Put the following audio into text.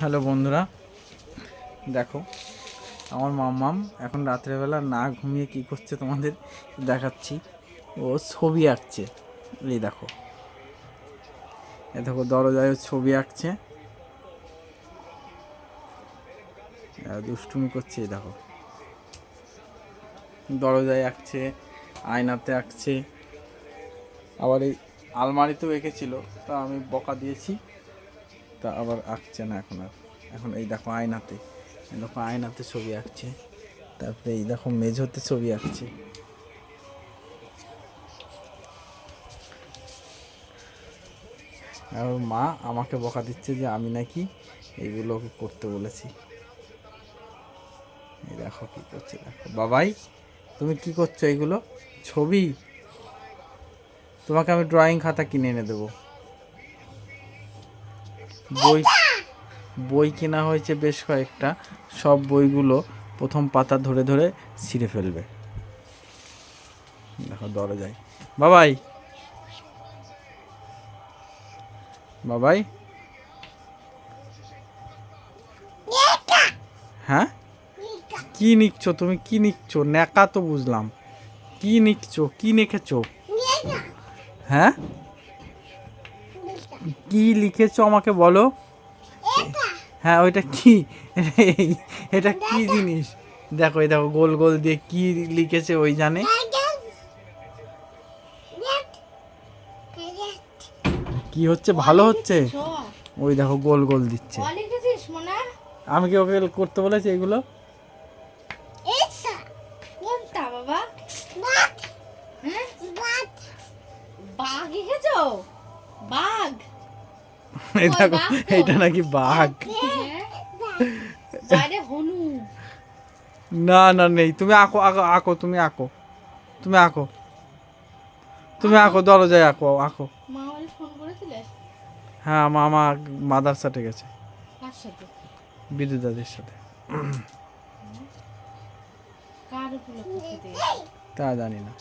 Hello বন্ধুরা। দেখো, আমার মাম্মাম এখন রাত্রেবেলা না ঘুমিয়ে কি করছে তোমাদের দেখাচ্ছি। ও ছবি আঁকছে। এই দেখো। এ দেখো দরজায় ছবি আঁকছে। দুষ্টুমি করছে দেখো। দরজায় আঁকছে, আয়নাতে আঁকছে। আবার এই আলমারিতেও এঁকেছিল, তা আমি বকা দিয়েছি। তা আবার আঁকছে না এখন আর। এখন এই দেখো আয়নাতে, এই দেখো আয়নাতে ছবি আঁকছে। তারপরে এই দেখো মেঝোতে ছবি আঁকছে। আর মা আমাকে বকা দিচ্ছে যে আমি নাকি এইগুলো ওকে করতে বলেছি। এই দেখো কি করছে, দেখো। বাবাই, তুমি কি করছ এইগুলো ছবি? তোমাকে আমি ড্রয়িং খাতা কিনে এনে দেবো। বই বই কেনা হয়েছে বেশ কয়েকটা। সব বইগুলো প্রথম পাতা ধরে ধরে ছিঁড়ে ফেলবে। দেখো দরজায় বাবাই! বাবাই! হ্যাঁ? কি নিচ্ছ তুমি? কি নিচ্ছ? ন্যাকা তো বুঝলাম। কি নিচ্ছ? কি নেখেছো? হ্যাঁ? কি লিখেছো আমাকে বলো? হ্যাঁ ওইটা কি? এটা কি জিনিস? দেখো এই দেখো গোল গোল দিয়ে কি লিখেছে ওই জানে? কি হচ্ছে? ভালো হচ্ছে? ওই দেখো গোল গোল দিচ্ছে। আমি কি ওকে করতে বলেছি এগুলো কোনটা বাবা হ্যাঁ বাঘ লিখেছো বাঘ এই দেখো এইটা নাকি বাঘ। না না নেই। তুমি আঁকো আঁকো আঁকো তুমি আঁকো। তুমি আঁকো। তুমি আঁকো? দরজায় আঁকো আঁকো। হ্যাঁ মা মা মাদারসাটে গেছে। কার সাথে? সাথে। তা জানি না।